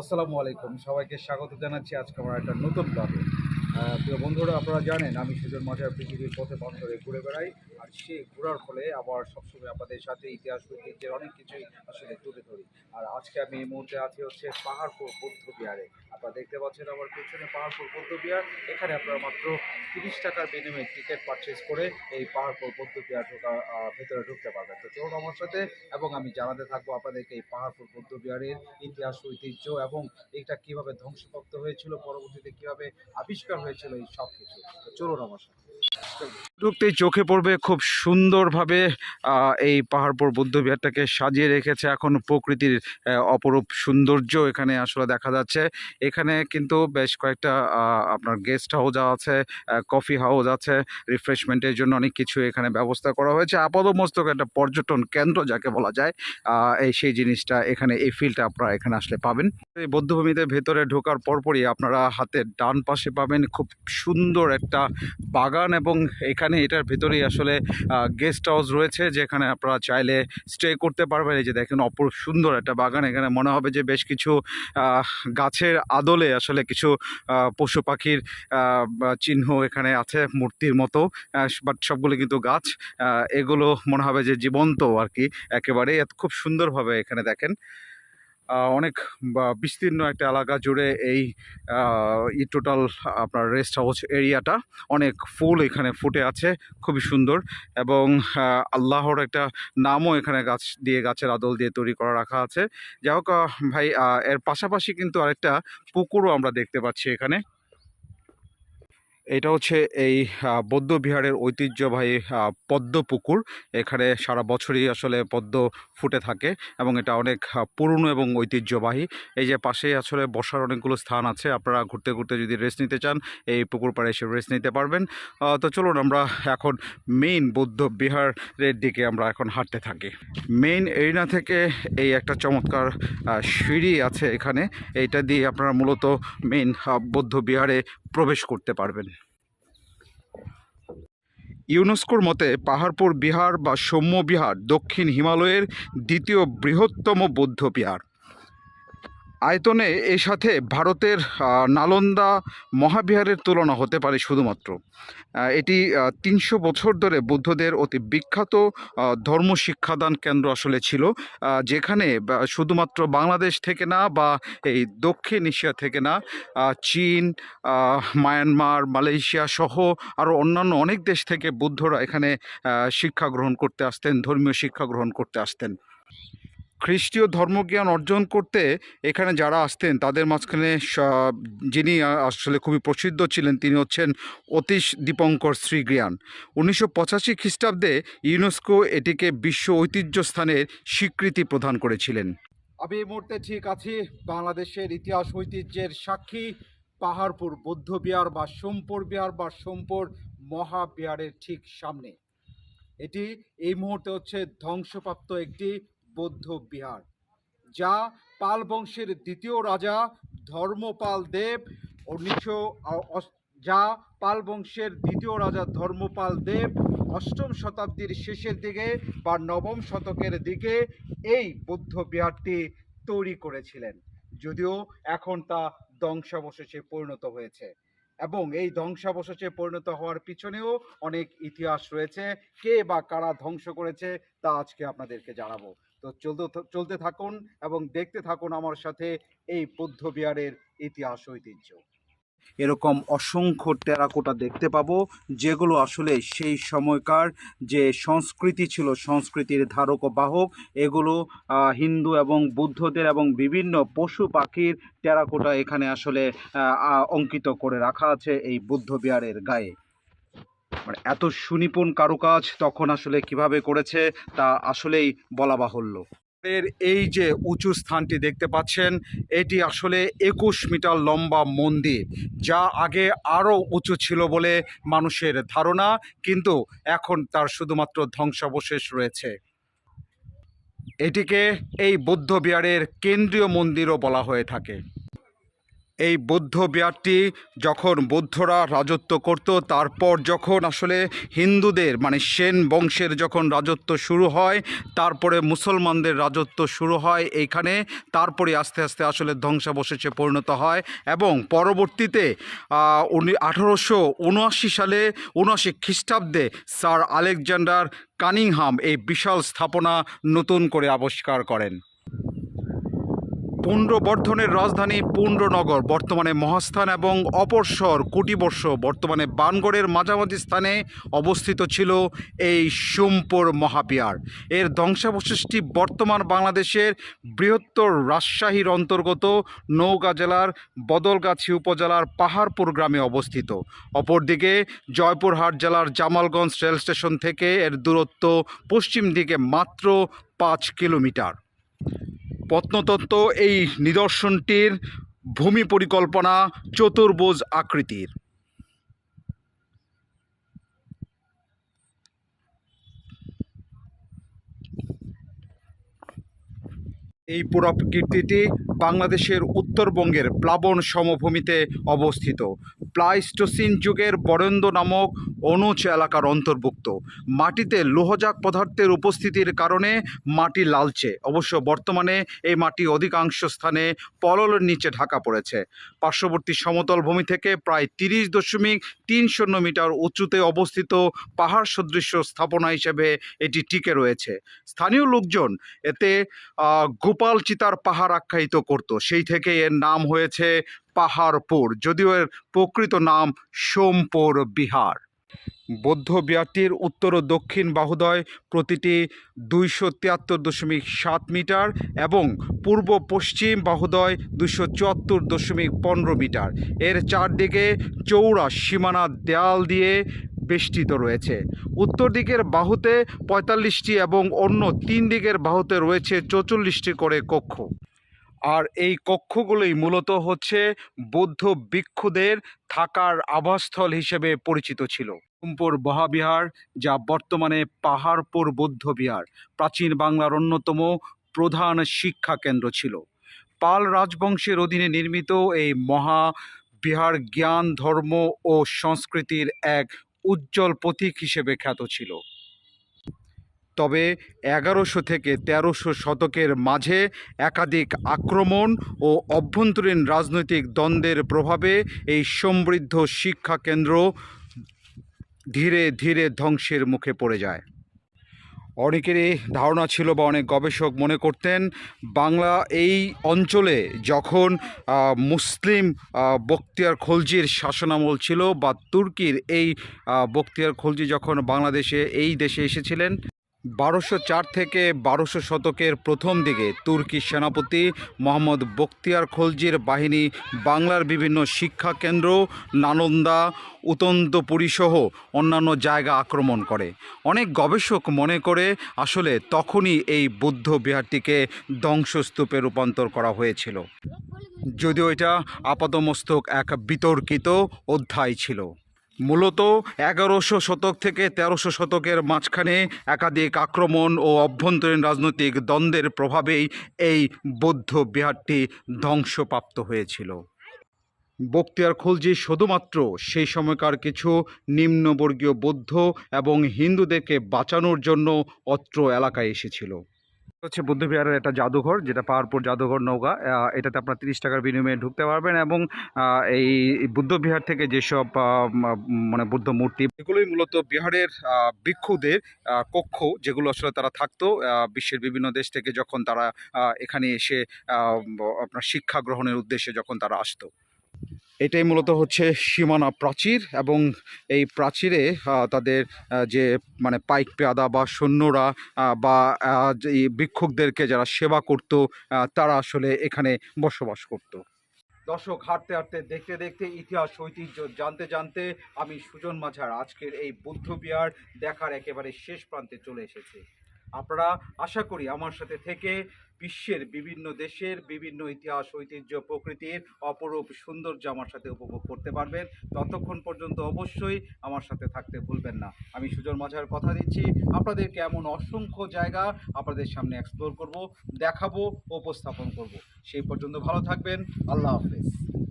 আসসালামু আলাইকুম। সবাইকে স্বাগত জানাচ্ছি আজকে আমার একটা নতুন ব্লগে প্রিয় বন্ধুরা, আপনারা জানেন, আমি সুজন মাঝার পৃথিবীর পথে বন্ধরে ঘুরে বেড়াই, আর সেই ঘোরার ফলে আবার সবসময় আপনাদের সাথে ইতিহাস, ঐতিহ্যের অনেক কিছুই আসলে তুলে ধরি। আর আজকে আমি এই মুহূর্তে আছি হচ্ছে পাহাড়পুর বৌদ্ধ বিহারে। আপনারা দেখতে পাচ্ছেন আমার পেছনে পাহাড়পুর বৌদ্ধ বিহার। এখানে আপনারা মাত্র তিরিশ টাকার বিনিময়ে টিকিট পারচেস করে এই পাহাড়পুর বৌদ্ধ বিহার ঢোকা ভেতরে ঢুকতে পারবেন। তো চলুন আমার সাথে, এবং আমি জানাতে থাকব আপনাদেরকে এই পাহাড়পুর বৌদ্ধ বিহারের ইতিহাস, ঐতিহ্য, এবং এটা কীভাবে ধ্বংসপ্রাপ্ত হয়েছিল, পরবর্তীতে কীভাবে আবিষ্কার হয়েছিল এই সব কিছু চলুন আমার সাথে। ঢুকতেই চোখে পড়বে খুব সুন্দরভাবে এই পাহাড়পুর বৌদ্ধ বিহারটাকে সাজিয়ে রেখেছে এখন প্রকৃতির অপরূপ সৌন্দর্য এখানে আসলে দেখা যাচ্ছে। এখানে কিন্তু বেশ কয়েকটা আপনার গেস্ট হাউস আছে কফি হাউস আছে রিফ্রেশমেন্টের জন্য অনেক কিছু এখানে ব্যবস্থা করা হয়েছে। আপাদমস্তক একটা পর্যটন কেন্দ্র যাকে বলা যায় এই সেই জিনিসটা এখানে, এই ফিলটা আপনারা এখানে আসলে পাবেন। এই বৌদ্ধভূমিতে ভেতরে ঢোকার পরপরই আপনারা হাতের ডান পাশে পাবেন খুব সুন্দর একটা বাগান এবং এখানে এটার ভেতরেই আসলে গেস্ট হাউস রয়েছে, যেখানে আপনারা চাইলে স্টে করতে পারবেন। এই যে দেখেন অপরূপ সুন্দর একটা বাগান, এখানে মনে হবে যে বেশ কিছু গাছের আদলে আসলে কিছু পশু পাখির চিহ্ন এখানে আছে মূর্তির মতো বাট সবগুলো কিন্তু গাছ এগুলো মনে হবে যে জীবন্ত আর কি একেবারে এত খুব সুন্দরভাবে এখানে দেখেন। অনেক বিস্তীর্ণ একটা এলাকা জুড়ে এই ই টোটাল আপনার রেস্ট হাউস এরিয়াটা অনেক ফুল এখানে ফুটে আছে, খুবই সুন্দর এবং আল্লাহর একটা নামও এখানে গাছ দিয়ে, গাছের আদল দিয়ে তৈরি করা রাখা আছে। যাই হোক ভাই এর পাশাপাশি কিন্তু আরেকটা পুকুরও আমরা দেখতে পাচ্ছি এখানে। এটা হচ্ছে এই বৌদ্ধ বিহারের ঐতিহ্যবাহী পদ্ম পুকুর। এখানে সারা বছরই আসলে পদ্ম ফুটে থাকে এবং এটা অনেক পুরনো এবং ঐতিহ্যবাহী। এই যে পাশেই আসলে বসার অনেকগুলো স্থান আছে, আপনারা ঘুরতে ঘুরতে যদি রেস্ট নিতে চান, এই পুকুর পাড়ে এসে রেস্ট নিতে পারবেন। তো চলুন আমরা এখন মেইন বৌদ্ধ বিহারের দিকে আমরা এখন হাঁটতে থাকি। মেইন এরিনা থেকে এই একটা চমৎকার সিঁড়ি আছে এখানে। এইটা দিয়ে আপনারা মূলত মেইন বৌদ্ধ বিহারে প্রবেশ করতে পারবেন। ইউনেস্কোর মতে পাহাড়পুর বিহার বা সৌম্য বিহার দক্ষিণ হিমালয়ের দ্বিতীয় বৃহত্তম বৌদ্ধ বিহার। আয়তনে এর সাথে ভারতের নালন্দা মহাবিহারের তুলনা হতে পারে শুধুমাত্র। এটি তিনশো বছর ধরে বুদ্ধদের অতি বিখ্যাত ধর্ম শিক্ষাদান কেন্দ্র আসলে ছিল যেখানে শুধুমাত্র বাংলাদেশ থেকে না বা এই দক্ষিণ এশিয়া থেকে না চীন মায়ানমার, মালয়েশিয়া সহ আরও অন্যান্য অনেক দেশ থেকে বুদ্ধরা এখানে শিক্ষা গ্রহণ করতে আসতেন, ধর্মীয় শিক্ষা গ্রহণ করতে আসতেন। খ্রিস্টীয় ধর্মজ্ঞান অর্জন করতে এখানে যারা আসতেন, তাদের মাঝখানে যিনি আসলে খুবই প্রসিদ্ধ ছিলেন, তিনি হচ্ছেন অতীশ দীপঙ্কর শ্রীজ্ঞান। উনিশশো পঁচাশি খ্রিস্টাব্দে ইউনেস্কো এটিকে বিশ্ব ঐতিহ্য স্থানের স্বীকৃতি প্রদান করেছিলেন। আমি এই মুহূর্তে ঠিক আছি, বাংলাদেশের ইতিহাস ঐতিহ্যের সাক্ষী, পাহাড়পুর, বৌদ্ধ বিহার বা সোমপুর বিহার বা সোমপুর মহাবিহারের ঠিক সামনে। এটি এই মুহূর্তে হচ্ছে ধ্বংসপ্রাপ্ত একটি বৌদ্ধ বিহার, যা পাল বংশের দ্বিতীয় রাজা ধর্মপাল দেব উনিশশো যা পাল বংশের দ্বিতীয় রাজা ধর্মপাল দেব অষ্টম শতাব্দীর শেষের দিকে বা নবম শতকের দিকে এই বৌদ্ধ বিহারটি তৈরি করেছিলেন। যদিও এখন তা ধ্বংসাবশেষে পরিণত হয়েছে এবং এই ধ্বংসাবশেষে পরিণত হওয়ার পিছনেও অনেক ইতিহাস রয়েছে। কে বা কারা ধ্বংস করেছে তা আজকে আপনাদেরকে জানাব। তো চলতে চলতে থাকুন এবং দেখতে থাকুন আমার সাথে এই বৌদ্ধ বিহারের ইতিহাস ঐতিহ্য। এরকম অসংখ্য টেরাকোটা দেখতে পাবো, যেগুলো আসলে সেই সময়কার যে সংস্কৃতি ছিল, সংস্কৃতির ধারক বাহক, এগুলো হিন্দু এবং বুদ্ধদের এবং বিভিন্ন পশু পাখির টেরাকোটা এখানে আসলে অঙ্কিত করে রাখা আছে এই বুদ্ধ বিহারের গায়ে। মানে এত সুনিপুণ কারুকাজ তখন আসলে কীভাবে করেছে তা আসলেই বলা বাহুল্য। এর এই যে উঁচু স্থানটি দেখতে পাচ্ছেন, এটি আসলে একুশ মিটার লম্বা মন্দির, যা আগে আরও উঁচু ছিল বলে মানুষের ধারণা, কিন্তু এখন তার শুধুমাত্র ধ্বংসাবশেষ রয়েছে। এটিকে এই বৌদ্ধ বিহারের কেন্দ্রীয় মন্দিরও বলা হয়ে থাকে। এই বৌদ্ধ বিহারটি যখন বৌদ্ধরা রাজত্ব করত, তারপর যখন আসলে হিন্দুদের মানে সেন বংশের যখন রাজত্ব শুরু হয়, তারপরে মুসলমানদের রাজত্ব শুরু হয় এইখানে, তারপরে আস্তে আস্তে আসলে ধ্বংসাবশেষে পরিণত হয় এবং পরবর্তীতে উনি আঠারোশো উনআশি সালে উনআশি খ্রিস্টাব্দে স্যার আলেকজান্ডার কানিংহাম এই বিশাল স্থাপনা নতুন করে আবিষ্কার করেন। পুণ্ড্রবর্ধনের রাজধানী পুণ্ড্রনগর বর্তমানে মহাস্থান এবং অপরশর কুটিবর্ষ। বর্তমানে বানগড়ের মাঝামাঝি স্থানে অবস্থিত ছিল এই সোমপুর মহাপিয়ার। এর ধ্বংসাবশেষটি বর্তমান বাংলাদেশের বৃহত্তর রাজশাহীর অন্তর্গত নওগাঁ জেলার বদলগাছি উপজেলার পাহাড়পুর গ্রামে অবস্থিত। অপরদিকে জয়পুরহাট জেলার জামালগঞ্জ রেল স্টেশন থেকে এর দূরত্ব পশ্চিম দিকে মাত্র পাঁচ কিলোমিটার। প্রত্নতত্ত্ব এই নিদর্শনটির ভূমি পরিকল্পনা চতুর্ভুজ আকৃতির। এই পুরাকীর্তিটি বাংলাদেশের উত্তরবঙ্গের প্লাবন সমভূমিতে অবস্থিত। প্লাইস্টোসিন যুগের বরেন্দ্র নামক অনুচ এলাকার অন্তর্ভুক্ত। মাটিতে লোহজাক পদার্থের উপস্থিতির কারণে মাটি লালচে। অবশ্য বর্তমানে এই মাটি অধিকাংশ স্থানে পললের নিচে ঢাকা পড়েছে। পার্শ্ববর্তী সমতল ভূমি থেকে প্রায় তিরিশ দশমিক তিন শূন্য মিটার উঁচুতে অবস্থিত পাহাড় সদৃশ্য স্থাপনা হিসেবে এটি টিকে রয়েছে। স্থানীয় লোকজন এতে আহ, গোপাল চিতার পাহাড় আখ্যায়িত করত। সেই থেকে এর নাম হয়েছে পাহাড়পুর, যদিও এর প্রকৃত নাম সোমপুর বিহার। বৌদ্ধ বিহারটির উত্তর ও দক্ষিণ বাহুদয় প্রতিটি দুইশো তিয়াত্তর দশমিক সাত মিটার এবং পূর্ব পশ্চিম বাহুদয় দুশো চুয়াত্তর দশমিক পনেরো মিটার। এর চারদিকে চৌড়া সীমানা দেয়াল দিয়ে বেষ্টিত রয়েছে। উত্তর দিকের বাহুতে পঁয়তাল্লিশটি এবং অন্য তিন দিকের বাহুতে রয়েছে চৌচল্লিশটি করে কক্ষ। আর এই কক্ষগুলোই মূলত হচ্ছে বৌদ্ধ ভিক্ষুদের থাকার আবাসস্থল হিসেবে পরিচিত ছিল। সোমপুর মহাবিহার, যা বর্তমানে পাহাড়পুর বৌদ্ধ বিহার, প্রাচীন বাংলার অন্যতম প্রধান শিক্ষা কেন্দ্র ছিল। পাল রাজবংশের অধীনে নির্মিত এই মহা বিহার জ্ঞান, ধর্ম ও সংস্কৃতির এক উজ্জ্বল প্রতীক হিসেবে খ্যাত ছিল। তবে এগারোশো থেকে তেরোশো শতকের মাঝে একাধিক আক্রমণ ও অভ্যন্তরীণ রাজনৈতিক দ্বন্দ্বের প্রভাবে এই সমৃদ্ধ শিক্ষা কেন্দ্র ধীরে ধীরে ধ্বংসের মুখে পড়ে যায়। অনেকেরই ধারণা ছিল বা অনেক গবেষক মনে করতেন, বাংলা এই অঞ্চলে যখন মুসলিম বক্তিয়ার খলজির শাসনামল ছিল বা তুর্কির এই বক্তিয়ার খলজি যখন বাংলাদেশে, এই দেশে এসেছিলেন বারোশো চার থেকে বারোশো শতকের প্রথম দিকে তুর্কি সেনাপতি মোহাম্মদ বখতিয়ার খলজির বাহিনী বাংলার বিভিন্ন শিক্ষা কেন্দ্র, নালন্দা, উতন্তপুরী সহ অন্যান্য জায়গা আক্রমণ করে। অনেক গবেষক মনে করে আসলে তখনই এই বৌদ্ধ বিহারটিকে ধ্বংসস্তূপে রূপান্তর করা হয়েছিল। যদিও এটা আপাতমস্তক এক বিতর্কিত অধ্যায় ছিল। মূলত এগারোশো শতক থেকে তেরোশো শতকের মাঝখানে একাধিক আক্রমণ ও অভ্যন্তরীণ রাজনৈতিক দ্বন্দ্বের প্রভাবেই এই বৌদ্ধ বিহারটি ধ্বংসপ্রাপ্ত হয়েছিল। বক্তিয়ার খলজি শুধুমাত্র সেই সময়কার কিছু নিম্নবর্গীয় বৌদ্ধ এবং হিন্দুদেরকে বাঁচানোর জন্য অত্র এলাকায় এসেছিল। হচ্ছে বুদ্ধবিহারের একটা জাদুঘর, যেটা পাহাড়পুর জাদুঘর নৌকা। এটাতে আপনার তিরিশ টাকার বিনিময়ে ঢুকতে পারবেন এবং এই বুদ্ধবিহার থেকে যেসব মানে বুদ্ধ মূর্তি, এগুলোই মূলত বিহারের ভিক্ষুদের কক্ষ যেগুলো আসলে তারা থাকতো বিশ্বের বিভিন্ন দেশ থেকে যখন তারা এখানে এসে আপনার শিক্ষা গ্রহণের উদ্দেশ্যে যখন তারা আসতো। এটাই মূলত হচ্ছে সীমানা প্রাচীর এবং এই প্রাচীরে তাদের যে মানে পাইক পেয়াদা বা সৈন্যরা বা ভিক্ষুকদেরকে যারা সেবা করত তারা আসলে এখানে বসবাস করত। দর্শক, হাঁটতে হাঁটতে, দেখতে দেখতে ইতিহাস, ঐতিহ্য জানতে জানতে আমি সুজন মাঝার। আজকের এই বুদ্ধ বিহার দেখার একেবারে শেষ প্রান্তে চলে এসেছি। আপনারা আশা করি আমার সাথে থেকে বিশ্বের বিভিন্ন দেশের বিভিন্ন ইতিহাস, ঐতিহ্য, প্রকৃতির অপরূপ সৌন্দর্য আমার সাথে উপভোগ করতে পারবেন। ততক্ষণ পর্যন্ত অবশ্যই আমার সাথে থাকতে ভুলবেন না। আমি সুজন মাঝার কথা দিচ্ছি। আপনাদেরকে এমন অসংখ্য জায়গা আপনাদের সামনে এক্সপ্লোর করব, দেখাবো, উপস্থাপন করব। সেই পর্যন্ত ভালো থাকবেন। আল্লাহ হাফেজ।